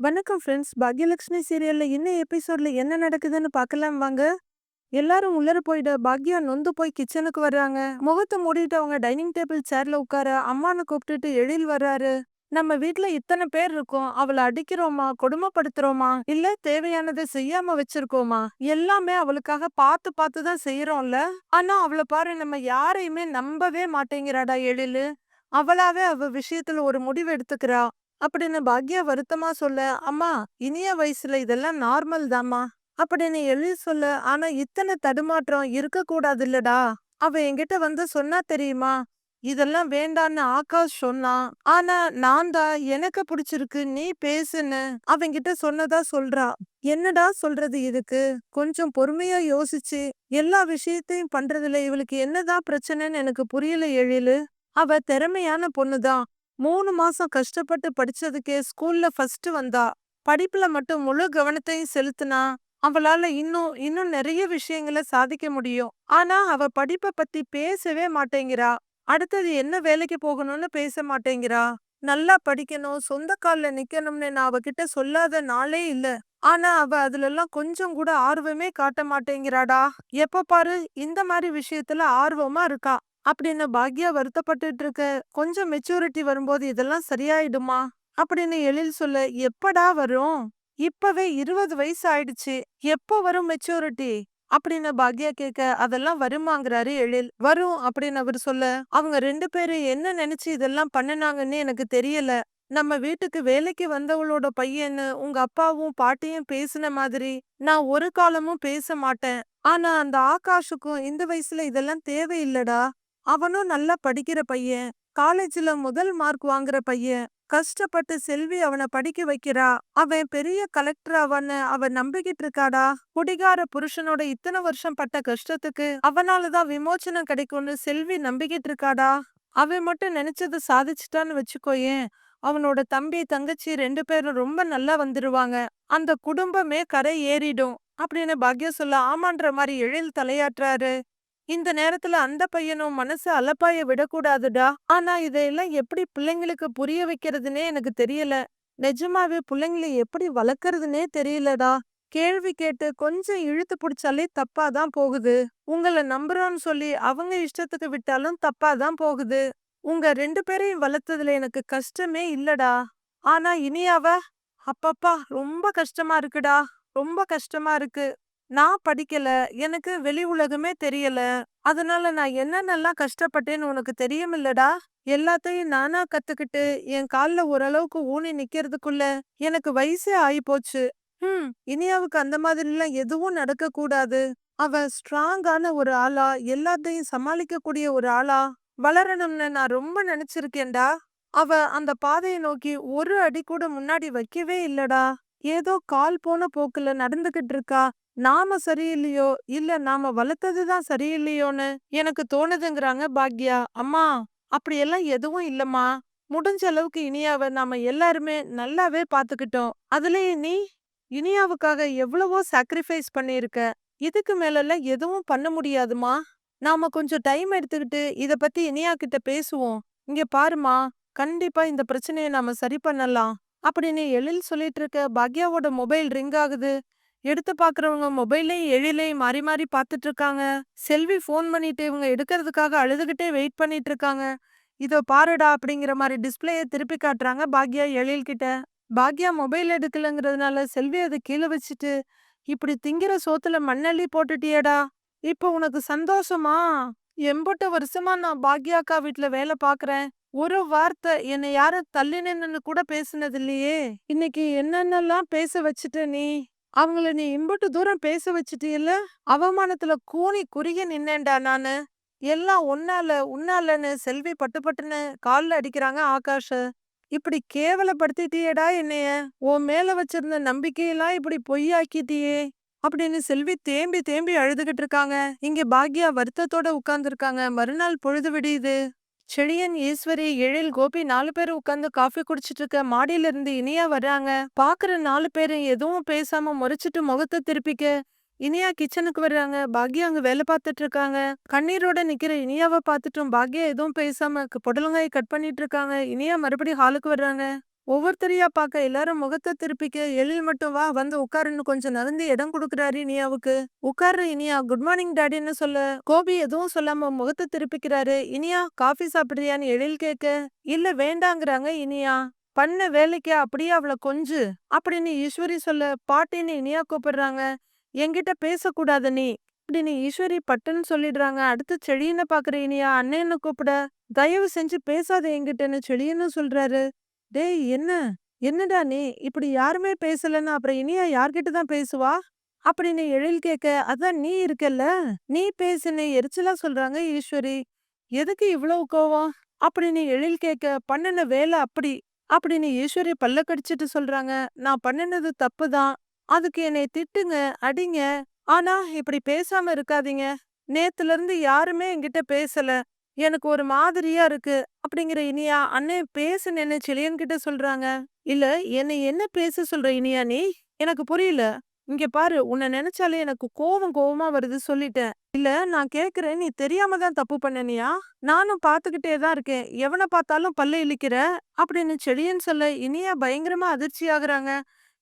வணக்கம் ஃப்ரெண்ட்ஸ் பாக்யலக்ஷ்மி சீரியல்ல இன்னும் எபிசோடில் என்ன நடக்குதுன்னு பார்க்கலாம் வாங்க. எல்லாரும் உள்ளர போயிட பாக்யா நொந்து போய் கிச்சனுக்கு வர்றாங்க. முகத்தை மூடிட்டு அவங்க டைனிங் டேபிள் சேர்ல உட்கார அம்மானு கூப்பிட்டுட்டு எழில் வர்றாரு. நம்ம வீட்ல இத்தனை பேர் இருக்கோம். அவளை அடிக்கிறோமா? கொடுமைப்படுத்துறோமா? இல்ல தேவையானதை செய்யாம வச்சிருக்கோமா? எல்லாமே அவளுக்காக பார்த்து பார்த்து தான் செய்யறோம்ல ஆனா அவளை பாரு நம்ம யாரையுமே நம்பவே மாட்டேங்கிறாடா எழிலு. அவளாவே அவ விஷயத்துல ஒரு முடிவு எடுத்துக்கிறா. அப்படின்னு பாக்யா வருத்தமா சொல்ல அம்மா இனிய வயசுல இதெல்லாம் நார்மல் தாம்மா அப்படின்னு எழுதி சொல்ல ஆனா இத்தனை தடுமாற்றம் இருக்க கூடாது இல்லடா அவ என்கிட்ட வந்து சொன்னா தெரியுமா இதெல்லாம் வேண்டான்னு ஆகாஷ் சொன்னான். ஆனா நான் தான் எனக்கு பிடிச்சிருக்கு நீ பேசுன்னு அவங்கிட்ட சொன்னதா சொல்றா. என்னடா சொல்றது இதுக்கு? கொஞ்சம் பொறுமையா யோசிச்சு எல்லா விஷயத்தையும் பண்றதுல இவளுக்கு என்னதான் பிரச்சனைன்னு எனக்கு புரியல எழிலு. அவ திறமையான பொண்ணுதான். மூணு மாசம் கஷ்டப்பட்டு படிச்சதுக்கே ஸ்கூல்ல ஃபர்ஸ்ட் வந்தா படிப்புல மட்டும் முழு கவனத்தையும் செலுத்தினா அவளால இன்னும் இன்னும் நிறைய விஷயங்களை சாதிக்க முடியும். ஆனா அவ படிப்பை பத்தி பேசவே மாட்டேங்கிறா. அடுத்தது என்ன வேலைக்கு போகணும்னு பேச மாட்டேங்கிறா. நல்லா படிக்கணும் சொந்த கால்ல நிக்கணும்னு நான் அவகிட்ட சொல்லாத நாளே இல்ல. ஆனா அவ அதுல எல்லாம் கொஞ்சம் கூட ஆர்வமே காட்ட மாட்டேங்கிறாடா. எப்ப பாரு இந்த மாதிரி விஷயத்துல ஆர்வமா இருக்கா. அப்படின்னு பாக்யா வருத்தப்பட்டுட்டு இருக்க? கொஞ்சம் மெச்சூரிட்டி வரும்போது இதெல்லாம் சரியாயிடுமா? அப்படின்னு எழில் சொல்ல எப்படா வரும்? இப்பவே இருபது வயசு ஆயிடுச்சு. எப்போ வரும் மெச்சூரிட்டி அப்படின்னு பாக்யா கேட்க அதெல்லாம் வருமாங்கிறாரு எழில். வரும் அப்படின்னு அவர் சொல்ல அவங்க ரெண்டு பேரும் என்ன நினைச்சு இதெல்லாம் பண்ணுனாங்கன்னு எனக்கு தெரியல. நம்ம வீட்டுக்கு வேலைக்கு வந்தவளோட பையன்னு உங்க அப்பாவும் பாட்டியும் பேசின மாதிரி நான் ஒரு காலமும் பேச மாட்டேன். ஆனா அந்த ஆகாஷுக்கும் இந்த வயசுல இதெல்லாம் தேவையில்லடா. அவனும் நல்லா படிக்கிற பையன். காலேஜ்ல முதல் மார்க் வாங்குற பையன். கஷ்டப்பட்டு செல்வி அவனை படிக்க வைக்கிறா. அவன் பெரிய கலெக்டர் அவன அவன் நம்பிக்கிட்டு இருக்காடா. குடிகார புருஷனோட இத்தனை வருஷம் பட்ட கஷ்டத்துக்கு அவனாலதான் விமோச்சனம் கிடைக்கும்னு செல்வி நம்பிக்கிட்டு இருக்காடா. அவன் மட்டும் நினைச்சது சாதிச்சிட்டான்னு வச்சுக்கோயேன். அவனோட தம்பி தங்கச்சி ரெண்டு பேரும் ரொம்ப நல்லா வந்துருவாங்க. அந்த குடும்பமே கரை ஏறிடும். அப்படின்னு பாக்யா சொல்ல ஆமான்ற மாதிரி எழில் தலையாட்டுறாரு. இந்த நேரத்துல அந்த பையனும் மனசு அலப்பாய விடக்கூடாதுடா. ஆனா இதையெல்லாம் எப்படி பிள்ளைங்களுக்கு புரிய வைக்கிறதுனே எனக்கு தெரியல. நிஜமாவே பிள்ளைங்களை எப்படி வளர்க்கறதுனே தெரியலடா. கேள்வி கேட்டு கொஞ்சம் இழுத்து பிடிச்சாலே தப்பாதான் போகுது. உங்களை நம்புறோன்னு சொல்லி அவங்க இஷ்டத்துக்கு விட்டாலும் தப்பாதான் போகுது. உங்க ரெண்டு பேரையும் வளர்த்ததுல எனக்கு கஷ்டமே இல்லடா. ஆனா இனியாவ? அப்பப்பா ரொம்ப கஷ்டமா இருக்குடா. ரொம்ப கஷ்டமா இருக்கு. நான் படிக்கல எனக்கு வெளி உலகமே தெரியல அதனால நான் என்னென்னலாம் கஷ்டப்பட்டேன்னு உனக்கு தெரியுமில்லடா? எல்லாத்தையும் நானா கத்துக்கிட்டு என் கால்ல ஓரளவுக்கு ஊனி நிக்கிறதுக்குள்ள எனக்கு வயசே ஆயி போச்சு ஹம் இனியாவுக்கு அந்த மாதிரிலாம் எதுவும் நடக்க கூடாது அவ ஸ்ட்ராங்கான ஒரு ஆளா எல்லாத்தையும் சமாளிக்கக்கூடிய ஒரு ஆளா வளரணும்னு நான் ரொம்ப நினைச்சிருக்கேன்டா. அவ அந்த பாதையை நோக்கி ஒரு அடி கூட முன்னாடி வைக்கவே இல்லடா. ஏதோ கால் போன போக்குல நடந்துகிட்டு இருக்கா. நாம சரியில்லையோ? இல்ல நாம வளர்த்ததுதான் சரியில்லையோன்னு எனக்கு தோணுதுங்கிறாங்க பாக்யா. அம்மா அப்படியெல்லாம் எதுவும் இல்லம்மா. முடிஞ்ச அளவுக்கு இனியாவ நாம எல்லாருமே நல்லாவே பாத்துக்கிட்டோம் அதுலயே நீ இனியாவுக்காக எவ்வளவோ சாக்ரிஃபைஸ் பண்ணிருக்க இதுக்கு மேலெல்லாம் எதுவும் பண்ண முடியாதுமா. நாம கொஞ்சம் டைம் எடுத்துக்கிட்டு இத பத்தி இனியா கிட்ட பேசுவோம். இங்க பாருமா கண்டிப்பா இந்த பிரச்சனையை நாம சரி பண்ணலாம். அப்படின்னு எழில் சொல்லிட்டு இருக்க பாக்யாவோட மொபைல் ரிங் ஆகுது. எடுத்து பாக்குறவங்க மொபைல்லையும் எழிலையும் மாறி மாறி பார்த்துட்டு இருக்காங்க செல்வி ஃபோன் பண்ணிட்டு இவங்க எடுக்கிறதுக்காக அழுதுகிட்டே வெயிட் பண்ணிட்டு இருக்காங்க இதோ பாருடா அப்படிங்கிற மாதிரி டிஸ்பிளேயை திருப்பி காட்டுறாங்க பாக்யா எழில்கிட்ட பாக்யா மொபைல் எடுக்கலங்கிறதுனால செல்வி அதை கீழே வச்சுட்டு இப்படி திங்கிற சோத்துல மண்ணள்ளி போட்டுட்டியேடா. இப்போ உனக்கு சந்தோஷமா? எம்பட்ட வருஷமா நான் பாக்யாக்கா வீட்ல வேலை பாக்குறேன். ஒரு வார்த்தை என்னை யாரும் தள்ளி நின்னு கூட பேசுனது இல்லையே இன்னைக்கு என்னென்னலாம் பேச வச்சுட்ட நீ? அவங்கள நீ இம்புட்டு தூரம் பேச வச்சுட்டீல்ல அவமானத்துல கூனி குறுகி நின்னேன்டா நானு. எல்லாம் உன்னால உன்னாலன்னு செல்வி பட்டு பட்டுன்னு கால்ல அடிக்கிறாங்க ஆகாஷ. இப்படி கேவலப்படுத்திட்டியேடா என்னைய. உன் மேல வச்சிருந்த நம்பிக்கையெல்லாம் இப்படி பொய்யாக்கிட்டியே. அப்படின்னு செல்வி தேம்பி தேம்பி அழுதுகிட்டு இருக்காங்க. இங்க பாக்யா வருத்தத்தோட உட்கார்ந்துருக்காங்க மறுநாள் பொழுது விடியுது. செழியன் ஈஸ்வரி எழில் கோபி நாலு பேரும் உட்காந்து காஃபி குடிச்சிட்டு இருக்க மாடியில இருந்து இனியா வர்றாங்க. பாக்குற நாலு பேரும் எதுவும் பேசாம முறைச்சிட்டு முகத்தை திருப்பிக்க இனியா கிச்சனுக்கு வர்றாங்க. பாக்யா அங்க வேலை பார்த்துட்டு இருக்காங்க கண்ணீரோட நிக்கிற இனியாவை பார்த்துட்டும் பாக்யா எதுவும் பேசாம புடலங்காயை கட் பண்ணிட்டு இருக்காங்க இனியா மறுபடியும் ஹாலுக்கு வர்றாங்க. ஒவ்வொருத்தரையா பார்க்க எல்லாரும் முகத்த திருப்பிக்க எழில் மட்டும் வா வந்து உட்காருன்னு கொஞ்சம் நகர்ந்து இடம் கொடுக்குறாரு இனியாவுக்கு. உட்காரு இனியா குட் மார்னிங் டாடின்னு சொல்ல கோபி எதுவும் சொல்லாம முகத்த திருப்பிக்கிறாரு. இனியா காஃபி சாப்பிடுறியான்னு எழில் கேட்க இல்ல வேண்டாங்கிறாங்க இனியா. பண்ண வேலைக்கு அப்படியே அவளை கொஞ்சு அப்படின்னு ஈஸ்வரி சொல்ல பாட்டின்னு இனியா கூப்பிடுறாங்க. என்கிட்ட பேசக்கூடாது நீ அப்படின்னு ஈஸ்வரி பட்டுன்னு சொல்லிடுறாங்க. அடுத்து செழியனை பாக்குற இனியா அண்ணன்னு கூப்பிட தயவு செஞ்சு பேசாத என்கிட்டன்னு செழியன்னு சொல்றாரு. டேய் என்ன? என்னடா நீ? இப்படி யாருமே பேசலன்னா அப்புறம் இனியா யார்கிட்ட தான் பேசுவா? அப்படின்னு எழில் கேட்க அதான் நீ இருக்கல்ல? நீ பேசுன்னு எரிச்சலா சொல்றாங்க ஈஸ்வரி. எதுக்கு இவ்வளவு கோவம்? அப்படின்னு எழில் கேட்க பண்ணுன வேலை அப்படி. அப்படின்னு ஈஸ்வரி பல்ல கடிச்சிட்டு சொல்றாங்க நான் பண்ணுனது தப்பு தான் அதுக்கு என்னை திட்டுங்க அடிங்க. ஆனா இப்படி பேசாம இருக்காதீங்க. நேத்துல இருந்து யாருமே என்கிட்ட பேசல. எனக்கு ஒரு மாதிரியா இருக்கு அப்படிங்கிற இனியா அண்ணே பேசுனேன்னு செலியன் கிட்ட சொல்றாங்க? இல்ல என்னை என்ன பேச சொல்ற இனியா நீ? எனக்கு புரியல. இங்க பாரு உன்னை நினைச்சாலே எனக்கு கோவம் கோவமா வருது சொல்லிட்டேன். இல்ல நான் கேக்குறேன் நீ தெரியாம தான் தப்பு பண்ணனியா நானும் பாத்துக்கிட்டே தான் இருக்கேன். எவனை பார்த்தாலும் பல்ல இழிக்கிற? அப்படின்னு செழியன் சொல்ல இனியா பயங்கரமா அதிர்ச்சி ஆகுறாங்க.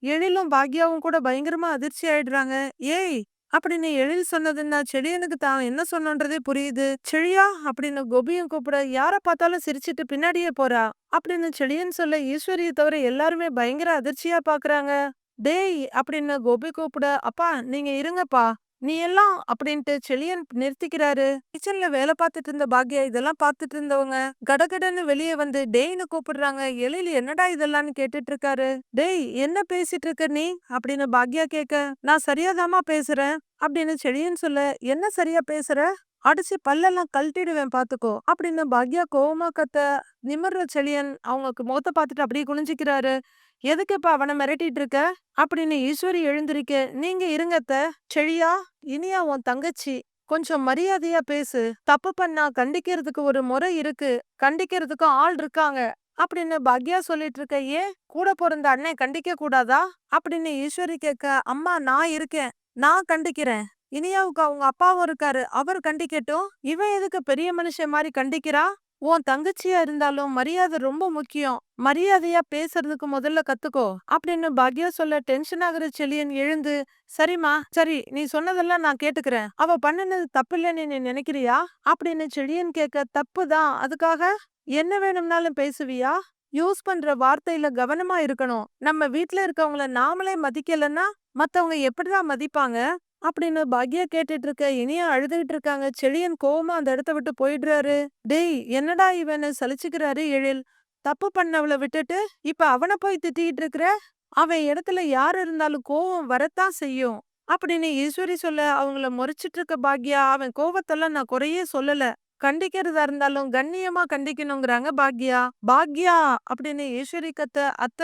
எழிலும் பாக்யாவும் கூட பயங்கரமா அதிர்ச்சி ஆயிடுறாங்க. ஏய் அப்படின்னு எழில் சொன்னதுன்னா செடியனுக்கு தான் என்ன சொன்னன்றதே புரியுது. செழியா? அப்படின்னு கோபியும் கூப்பிட யார பார்த்தாலும் சிரிச்சிட்டு பின்னாடியே போறா அப்படின்னு செழியன் சொல்ல ஈஸ்வரியை தவிர எல்லாருமே பயங்கர அதிர்ச்சியா பாக்குறாங்க. டேய்! அப்படின்னு கோபி கூப்பிட அப்பா நீங்க இருங்கப்பா. நீ எல்லாம் அப்படின்ட்டு செழியன் நிறுத்திக்கிறாரு. கிச்சன்ல வேலை பார்த்துட்டு இருந்த பாக்யா இதெல்லாம் பார்த்துட்டு இருந்தவங்க கடகடன்னு வெளியே வந்து டேய்னு கூப்பிடுறாங்க. எழில் என்னடா இதெல்லாம்னு கேட்டுட்டு இருக்காரு? டேய் என்ன பேசிட்டு இருக்க நீ? அப்படின்னு பாக்யா கேட்க நான் சரியாதாமா பேசுறேன். அப்படின்னு செழியன் சொல்ல என்ன சரியா பேசுற? அடிச்சு பல்லெல்லாம் கழட்டிடுவேன் பாத்துக்கோ. அப்படின்னு பாக்யா கோவமா கத்த நிமிர்ற செழியன் அவங்க முகத்தை பார்த்துட்டு அப்படியே குனிஞ்சிக்கிறாரு. எதுக்கு இப்ப அவனை மிரட்டிட்டு இருக்க? அப்படின்னு ஈஸ்வரி எழுந்திருக்க நீங்க இருங்கத்த செழியா இனியா உன் தங்கச்சி. கொஞ்சம் மரியாதையா பேசு. தப்பு பண்ணா கண்டிக்கிறதுக்கு ஒரு முறை இருக்கு. கண்டிக்கிறதுக்கு ஆள் இருக்காங்க. அப்படின்னு பாக்யா சொல்லிட்டு இருக்க ஏன்? கூட பிறந்த அண்ணன் கண்டிக்க கூடாதா? அப்படின்னு ஈஸ்வரி கேட்க அம்மா நான் இருக்கேன். நான் கண்டிக்கிறேன். இனியாவுக்கு அவங்க அப்பாவும் இருக்காரு. அவர் கண்டிக்கட்டும். இவன் எதுக்கு பெரிய மனுஷன் மாதிரி கண்டிக்கிறா? உன் தங்கச்சியா இருந்தாலும் மரியாதை ரொம்ப முக்கியம். மரியாதையா பேசுறதுக்கு முதல்ல கத்துக்கோ அப்படின்னு பாக்யா சொல்ல டென்ஷன் ஆகுற செலியன் எழுந்து சரிம்மா சரி நீ சொன்னதெல்லாம் நான் கேட்டுக்கிறேன். அவ பண்ணுனது தப்பு இல்லைன்னு நீ நினைக்கிறியா? அப்படின்னு செழியன் கேட்க தப்பு தான். அதுக்காக என்ன வேணும்னாலும் பேசுவியா? யூஸ் பண்ற வார்த்தையில கவனமா இருக்கணும். நம்ம வீட்ல இருக்கவங்கள நாமளே மதிக்கலன்னா மத்தவங்க எப்படிதான் மதிப்பாங்க? அப்படின்னு பாக்யா கேட்டுட்டு இருக்க இனியா அழுதுகிட்டு இருக்காங்க செழியன் கோவமா அந்த இடத்த விட்டு போயிடுறாரு. டேய் என்னடா இவனு சலிச்சுக்கிறாரு எழில்? தப்பு பண்ணவள விட்டுட்டு இப்ப அவனை போய் திட்டிகிட்டு இருக்கிற அவன் இடத்துல யார் இருந்தாலும் கோவம் வரத்தான் செய்யும். அப்படின்னு ஈஸ்வரி சொல்ல அவங்கள முறைச்சிட்டு இருக்க பாக்யா அவன் கோவத்தெல்லாம் நான் குறையே சொல்லல. கண்டிக்கிறதா இருந்தாலும் கண்ணியமா கண்டிக்கணுங்கிறாங்க பாக்யா. பாக்யா! அப்படின்னு ஈஸ்வரி கத்த அத்த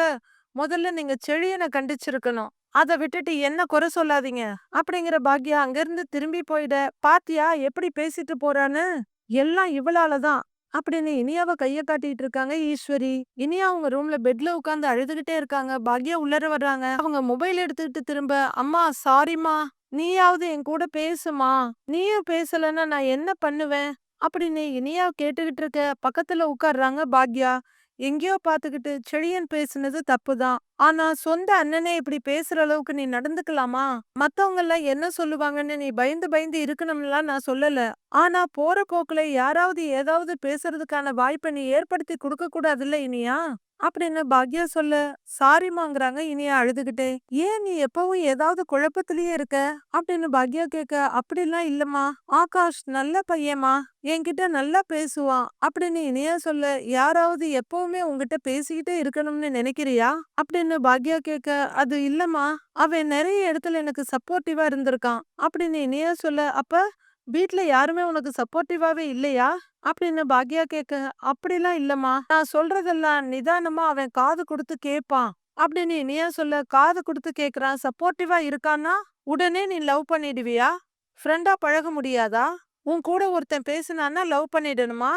முதல்ல நீங்க செழியனை கண்டிச்சிருக்கணும். அத விட்டுட்டு என்ன குறை சொல்லாதீங்க? அப்படிங்கிற பாக்யா அங்கிருந்து திரும்பி போயிட. பாத்தியா? எப்படி பேசிட்டு போறான்னு? எல்லாம் இவளாலதான் அப்படின்னு இனியாவ கைய காட்டிட்டு இருக்காங்க ஈஸ்வரி. இனியா அவங்க ரூம்ல பெட்ல உட்காந்து அழுதுகிட்டே இருக்காங்க. பாக்யா உள்ளர வர்றாங்க. அவங்க மொபைல் எடுத்துக்கிட்டு திரும்ப அம்மா சாரிம்மா. நீயாவது என் கூட பேசுமா. நீயும் பேசலன்னா நான் என்ன பண்ணுவேன்? அப்படின்னு இனியா கேட்டுக்கிட்டு இருக்க பக்கத்துல உட்கார்றாங்க பாக்யா. எங்கேயோ பார்த்துக்கிட்டு செழியன் பேசுனது தப்புதான் ஆனா சொந்த அண்ணனே இப்படி பேசுற அளவுக்கு நீ நடந்துக்கலாமா? மத்தவங்க எல்லாம் என்ன சொல்லுவாங்கன்னு நீ பயந்து பயந்து இருக்கணும்லாம் நான் சொல்லல. ஆனா போற போக்குல யாராவது ஏதாவது பேசுறதுக்கான வாய்ப்பை நீ ஏற்படுத்தி கொடுக்க கூடாதுல்ல இனியா? அப்படின்னு பாக்யா சொல்ல? சாரிமாங்கிறாங்க இனியா அழுதுகிட்டே. ஏன் நீ எப்பவும் ஏதாவது குழப்பத்திலேயே இருக்க? அப்படின்னு பாக்யா கேட்க அப்படிலாம் இல்லம்மா. ஆகாஷ் நல்ல பையன்மா. என்கிட்ட நல்லா பேசுவான். அப்படின்னு இனியா சொல்ல. யாராவது எப்பவுமே உங்ககிட்ட பேசிக்கிட்டே இருக்கணும்னு நினைக்கிறியா? அப்படின்னு பாக்யா கேட்க அது இல்லம்மா. அவன் நிறைய இடத்துல எனக்கு சப்போர்ட்டிவா இருந்திருக்கான். அப்படின்னு இனியா சொல்ல அப்ப வீட்டில் யாருமே உனக்கு சப்போர்ட்டிவாவே இல்லையா? அப்படின்னு பாக்யா கேட்க அப்படிலாம் இல்லம்மா. நான் சொல்றதெல்லாம் நிதானமா அவன் காது கொடுத்து கேட்பான் அப்படின்னு இனியா சொல்ல காது கொடுத்து கேக்குறான். சப்போர்ட்டிவா இருக்கான்னா உடனே நீ லவ் பண்ணிடுவியா? ஃப்ரெண்டா பழக முடியாதா? உன் கூட ஒருத்தன் பேசினான்னா லவ் பண்ணிடணுமா?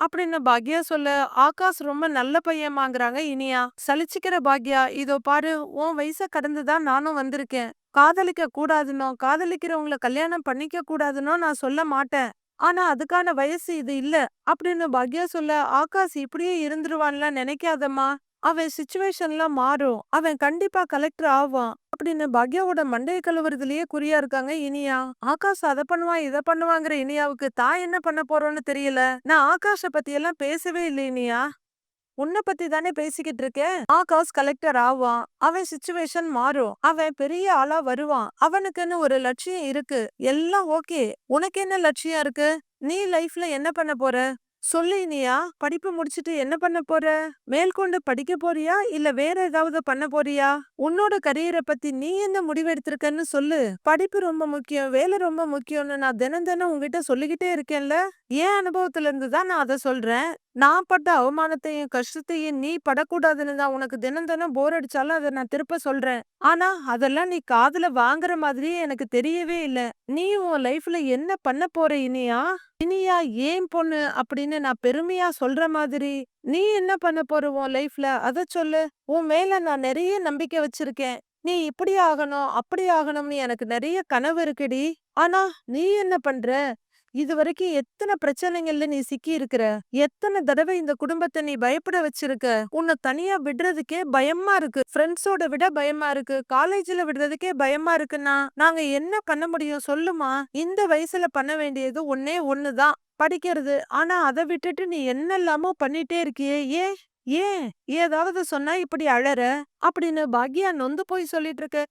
அப்படின்னு பாக்யா சொல்ல ஆகாஷ் ரொம்ப நல்ல பையன்மாங்கிறாங்க இனியா. சலிச்சுக்கிற பாக்யா. இதோ பாரு உன் வயச கடந்துதான் நானும் வந்திருக்கேன். காதலிக்க கூடாதுனோ காதலிக்கிறவங்கள கல்யாணம் பண்ணிக்க கூடாதுனோ நான் சொல்ல மாட்டேன். ஆனா அதுக்கான வயசு இது இல்ல. அப்படின்னு பாக்யா சொல்ல ஆகாஷ் இப்படியே இருந்துருவான்லாம் நினைக்காதம்மா. அவன் சுச்சுவேஷன்லாம் மாறும். அவன் கண்டிப்பா கலெக்டர் ஆவான். அப்படின்னு பாக்யாவோட மண்டைய கழுவுறதுலயே குறியா இருக்காங்க இனியா. ஆகாஷ் அதை பண்ணுவான் இதை பண்ணுவாங்கிற இனியாவுக்கு தான் என்ன பண்ண போறோம்னு தெரியல. நான் ஆகாஷ பத்தி எல்லாம் பேசவே இல்லை இனியா. உன்னை பத்தி தானே பேசிக்கிட்டு இருக்கேன் ஆகாஷ் கலெக்டர் ஆவான். அவன் சிச்சுவேஷன் மாறும். அவன் பெரிய ஆளா வருவான். அவனுக்குன்னு ஒரு லட்சியம் இருக்கு. எல்லாம் ஓகே. உனக்கு என்ன லட்சியம் இருக்கு? நீ லைஃப்ல என்ன பண்ண போற? சொல்லு இனியா படிப்பு முடிச்சிட்டு என்ன பண்ண போற? மேற்கொண்டு படிக்க போறியா? இல்ல வேற ஏதாவது பண்ண போறியா? உன்னோட கரியரை பத்தி நீ என்ன முடிவெடுத்திருக்கன்னு சொல்லு. படிப்பு ரொம்ப முக்கியம் வேலை ரொம்ப முக்கியம்னு நான் தினம் தினம் உங்ககிட்ட சொல்லிக்கிட்டே இருக்கேன்ல. என் அனுபவத்துல இருந்து தான் நான் அதை சொல்றேன். நான் பட்ட அவமானத்தையும் கஷ்டத்தையும் நீ படக்கூடாதுன்னு தான் உனக்கு தினம் தினம் போர் அடிச்சாலும் அதை நான் திருப்ப சொல்றேன். ஆனா அதெல்லாம் நீ காதுல வாங்குற மாதிரியே எனக்கு தெரியவே இல்லை. நீ உன் லைஃப்ல என்ன பண்ண போற இனியா? இனியா ஏன் பொண்ணு? அப்படின்னு நான் பெருமையா சொல்ற மாதிரி நீ என்ன பண்ண போற உன் லைஃப்ல? அத சொல்லு. உன் மேல நான் நிறைய நம்பிக்கை வச்சிருக்கேன். நீ இப்படி ஆகணும் அப்படி ஆகணும்னு எனக்கு நிறைய கனவு இருக்குடி. ஆனா நீ என்ன பண்ற? இது வரைக்கும் எத்தனை பிரச்சனைகள்ல நீ சிக்கி இருக்கிற எத்தனை தடவை இந்த குடும்பத்தை நீ பயப்பட வச்சிருக்க? உன்னை தனியா விடுறதுக்கே பயமா இருக்கு. ஃப்ரெண்ட்ஸோட விட பயமா இருக்கு. காலேஜ்ல விடுறதுக்கே பயமா இருக்குன்னா நாங்க என்ன பண்ண முடியும் சொல்லுமா? இந்த வயசுல பண்ண வேண்டியது ஒன்னே ஒண்ணுதான். படிக்கிறது. ஆனா அதை விட்டுட்டு நீ என்னெல்லாமோ பண்ணிட்டே இருக்கியே. ஏன் ஏன்? ஏதாவது சொன்னா இப்படி அழற? அப்படின்னு பாக்யா நொந்து போய் சொல்லிட்டு இருக்க.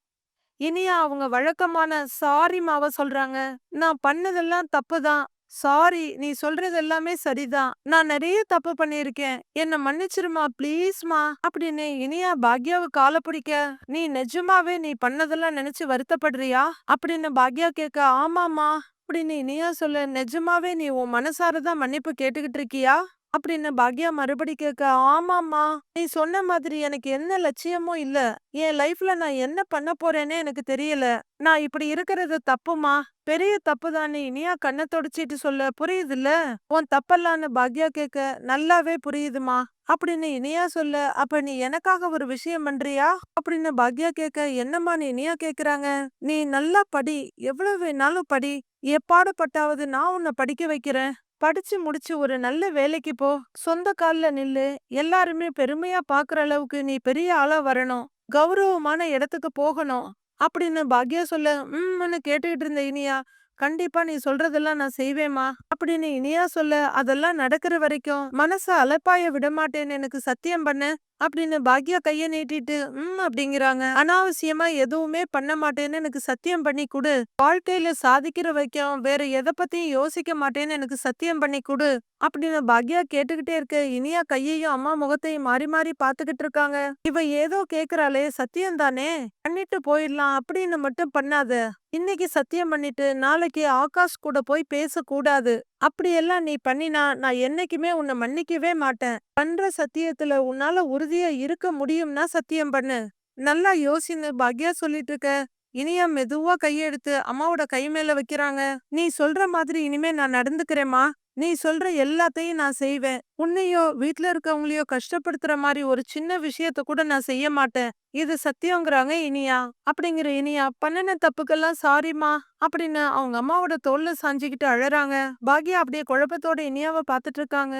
இனியா அவங்க வழக்கமான சாரிமாவ சொல்றாங்க. நான் பண்ணதெல்லாம் தப்புதான் சாரி நீ சொல்றது எல்லாமே சரிதான். நான் நிறைய தப்பு பண்ணிருக்கேன் என்ன மன்னிச்சிருமா ப்ளீஸ்மா? அப்படின்னு இனியா பாக்யாவை கால பிடிக்க நீ நிஜமாவே நீ பண்ணதெல்லாம் நினைச்சு வருத்தப்படுறியா? அப்படின்னு பாக்யா கேட்க ஆமாமா அப்படின்னு இனியா சொல்ல நிஜமாவே நீ உன் மனசாரதான் மன்னிப்பு கேட்டுக்கிட்டு இருக்கியா? அப்படின்னு பாக்யா மறுபடி கேட்க ஆமாம்மா நீ சொன்ன மாதிரி எனக்கு என்ன லட்சியமும் இல்ல. என் லைஃப்ல நான் என்ன பண்ண போறேனே எனக்கு தெரியல. நான் இப்படி இருக்கிறது தப்புமா? பெரிய தப்பு தானே இனியா கண்ணை தொடச்சிட்டு சொல்ல புரியுதுல்ல? உன் தப்பல்லான்னு பாக்யா கேட்க நல்லாவே புரியுதுமா. அப்படின்னு இனியா சொல்ல அப்ப நீ எனக்காக ஒரு விஷயம் பண்றியா? அப்படின்னு பாக்யா கேட்க என்னம்மா நீ இனியா கேக்குறாங்க நீ நல்லா படி. எவ்வளவு வேணாலும் படி. எப்பாடுபட்டாவது நான் உன்னை படிக்க வைக்கிறேன். படிச்சு முடிச்சு ஒரு நல்ல வேலைக்கு போ. சொந்த கால்ல நில்லு. எல்லாருமே பெருமையா பாக்குற அளவுக்கு நீ பெரிய ஆளா வரணும். கௌரவமான இடத்துக்கு போகணும். அப்படின்னு பாக்யா சொல்ல உம்னு கேட்டுக்கிட்டு இருந்த இனியா கண்டிப்பா நீ சொல்றதெல்லாம் நான் செய்வேமா அப்படின்னு இனியா சொல்ல அதெல்லாம் நடக்கிற வரைக்கும் மனச அலப்பாய விடமாட்டேன்னு எனக்கு சத்தியம் பண்ண அப்படின்னு பாக்யா கைய நீட்டிட்டு ம் அப்படிங்கிறாங்க. அனாவசியமா எதுவுமே பண்ண மாட்டேன்னு எனக்கு சத்தியம் பண்ணி கொடு. வாழ்க்கையில சாதிக்கிற வைக்கும் வேற எதை பத்தியும் யோசிக்க மாட்டேன்னு எனக்கு சத்தியம் பண்ணி கொடு அப்படின்னு பாக்யா கேட்டுக்கிட்டே இருக்க இனியா கையையும் அம்மா முகத்தையும் மாறி மாறி பாத்துக்கிட்டு இருக்காங்க. இவ ஏதோ கேக்குறாளே சத்தியம் தானே பண்ணிட்டு போயிடலாம் அப்படின்னு மட்டும் பண்ணாத. இன்னைக்கு சத்தியம் பண்ணிட்டு நாளைக்கு ஆகாஷ் கூட போய் பேசக்கூடாது. அப்படியெல்லாம் நீ பண்ணினா நான் என்னைக்குமே உன்னை மன்னிக்கவே மாட்டேன். பண்ற சத்தியத்துல உன்னால உறுதியா இருக்க முடியும்னா சத்தியம் பண்ணு. நல்லா யோசின்னு பாக்யா சொல்லிட்டு இருக்க. இனியா மெதுவா கையெடுத்து அம்மாவோட கை மேல வைக்கிறாங்க. நீ சொல்ற மாதிரி இனிமே நான் நடந்துக்கிறேம்மா. நீ சொல்ற எல்லாத்தையும் நான் செய்வேன். உன்னையோ வீட்ல இருக்கவங்களையோ கஷ்டப்படுத்துற மாதிரி ஒரு சின்ன விஷயத்த கூட நான் செய்ய மாட்டேன். இது சத்தியங்கிறாங்க இனியா. அப்படிங்கிற இனியா பண்ணின தப்புக்கெல்லாம் சாரிம்மா அப்படின்னு அவங்க அம்மாவோட தோல்ல சாஞ்சிக்கிட்டு அழறாங்க. பாக்யா அப்படியே குழப்பத்தோட இனியாவை பாத்துட்டு இருக்காங்க.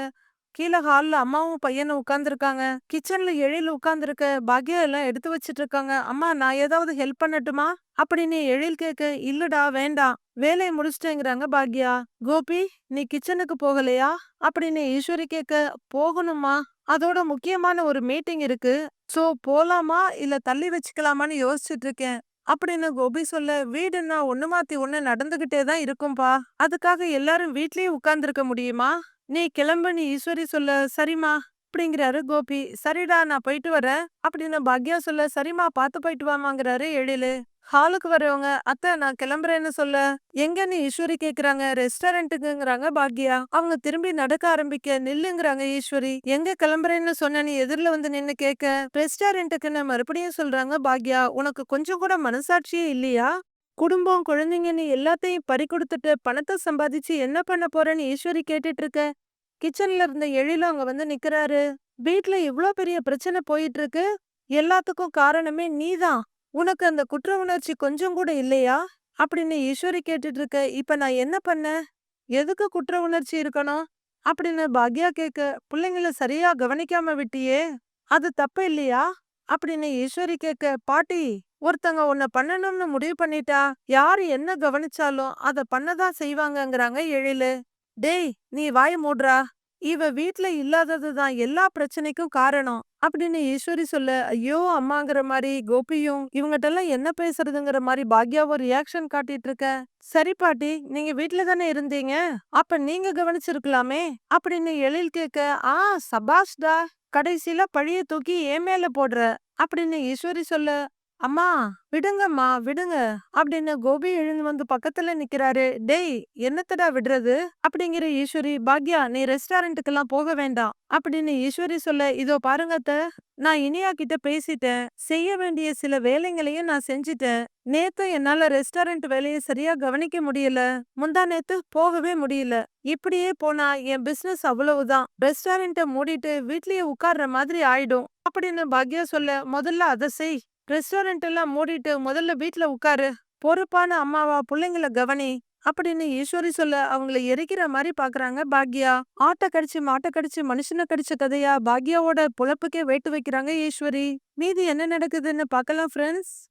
கீழே ஹால்ல அம்மாவும் பையனும் உட்கார்ந்துருக்காங்க கிச்சன்ல எழில் உட்கார்ந்துருக்க பாக்யா எல்லாம் எடுத்து வச்சிட்டு இருக்காங்க அம்மா நான் ஏதாவது ஹெல்ப் பண்ணட்டுமா? அப்படின்னு எழில் கேட்க இல்லடா வேண்டாம். வேலையை முடிச்சிட்டேங்கிறாங்க பாக்யா. கோபி நீ கிச்சனுக்கு போகலையா? அப்படின்னு ஈஸ்வரி கேட்க போகணுமா அதோட முக்கியமான ஒரு மீட்டிங் இருக்கு. சோ போலாமா? இல்ல தள்ளி வச்சுக்கலாமான்னு யோசிச்சுட்டு இருக்கேன் அப்படின்னு கோபி சொல்ல வீடுன்னா ஒண்ணு மாத்தி ஒண்ணு நடந்துகிட்டே தான் இருக்கும்பா. அதுக்காக எல்லாரும் வீட்லயே உட்கார்ந்துருக்க முடியுமா? நீ கிளம்பு நீ ஈஸ்வரி சொல்ல சரிம்மா அப்படிங்கிறாரு கோபி. சரிடா நான் போயிட்டு வரேன் அப்படின்னு பாக்யா சொல்ல சரிம்மா பார்த்து போயிட்டு வாமாங்கிறாரு எழிலு. ஹாலுக்கு வரவங்க அத்தை நான் கிளம்புறேன்னு சொல்ல எங்கன்னு ஈஸ்வரி கேக்குறாங்க? ரெஸ்டாரண்ட்டுக்குங்கிறாங்க பாக்யா. அவங்க திரும்பி நடக்க ஆரம்பிக்க நில்லுங்கிறாங்க ஈஸ்வரி. எங்க கிளம்புறேன்னு சொன்ன நீ எதிரில வந்து நின்னு கேட்க ரெஸ்டாரண்ட்டுக்குன்னு மறுபடியும் சொல்றாங்க பாக்யா. உனக்கு கொஞ்சம் கூட மனசாட்சியே இல்லையா? குடும்பம் குழந்தைங்கன்னு எல்லாத்தையும் பறி கொடுத்துட்டு பணத்தை சம்பாதிச்சு என்ன பண்ண போறேன்னு ஈஸ்வரி கேட்டுட்டு இருக்க கிச்சன்ல இருந்த எழிலும் அங்க வந்து நிக்கிறாரு. வீட்ல இவ்ளோ பெரிய பிரச்சனை போயிட்டு இருக்கு எல்லாத்துக்கும் காரணமே நீதான். உனக்கு அந்த குற்ற உணர்ச்சி கொஞ்சம் கூட இல்லையா? அப்படின்னு ஈஸ்வரி கேட்டுட்டு இருக்க இப்ப நான் என்ன பண்ண? எதுக்கு குற்ற உணர்ச்சி இருக்கணும்? அப்படின்னு பாக்யா கேக்க. பிள்ளைங்களை சரியா கவனிக்காம விட்டியே. அது தப்பு இல்லையா? அப்படின்னு ஈஸ்வரி கேட்க பாட்டி ஒருத்தங்க உன்னை பண்ணணும்னு முடிவு பண்ணிட்டா யாரு என்ன கவனிச்சாலும் அத பண்ணதான் செய்வாங்கங்கறாங்க எழிலு. டேய் நீ வாய மூடுறா. இவ வீட்ல இல்லாததுதான் எல்லா பிரச்சனைக்கும் காரணம் அப்படின்னு ஈஸ்வரி சொல்ல ஐயோ அம்மாங்கிற மாதிரி கோபியும் இவங்கிட்டெல்லாம் என்ன பேசுறதுங்கிற மாதிரி பாக்யாவும் ரியாக்ஷன் காட்டிட்டு இருக்க. சரி பாட்டி நீங்க வீட்ல தானே இருந்தீங்க. அப்ப நீங்க கவனிச்சிருக்கலாமே அப்படின்னு எழில் கேட்க ஆ சபாஷ்டா கடைசியில பழிய தூக்கி ஏ மேல போடுற? அப்படின்னு ஈஸ்வரி சொல்ல அம்மா விடுங்கம்மா விடுங்க. அப்படின்னு கோபி எழுந்து வந்து பக்கத்துல நிக்கிறாரு. டேய் என்னத்தடா விடுறது? அப்படிங்கிற ஈஸ்வரி பாக்யா நீ ரெஸ்டாரண்ட்டுக்கெல்லாம் போக வேண்டாம். அப்படின்னு ஈஸ்வரி சொல்ல இதோ பாருங்கத்த நான் இனியா கிட்ட பேசிட்டேன். செய்ய வேண்டிய சில வேலைங்களையும் நான் செஞ்சுட்டேன். நேத்து என்னால ரெஸ்டாரண்ட் வேலையை சரியா கவனிக்க முடியல. முந்தா நேத்து போகவே முடியல. இப்படியே போனா என் பிசினஸ் அவ்வளவுதான். ரெஸ்டாரண்ட்ட மூடிட்டு வீட்லயே உட்கார்ற மாதிரி ஆயிடும். அப்படின்னு பாக்யா சொல்ல முதல்ல அதை செய். ரெஸ்டாரண்ட் எல்லாம் மூடிட்டு முதல்ல வீட்ல உட்காரு. பொறுப்பான அம்மாவா புள்ளைங்கள கவனி. அப்படின்னு ஈஸ்வரி சொல்ல அவங்கள எரிக்கிற மாதிரி பாக்குறாங்க பாக்யா. ஆட்ட கடிச்சு மாட்ட கடிச்சு மனுஷனை கடிச்ச கதையா பாக்யாவோட பொழப்புக்கே வேட்டு வைக்கிறாங்க ஈஸ்வரி. மீதி என்ன நடக்குதுன்னு பார்க்கலாம் ஃப்ரெண்ட்ஸ்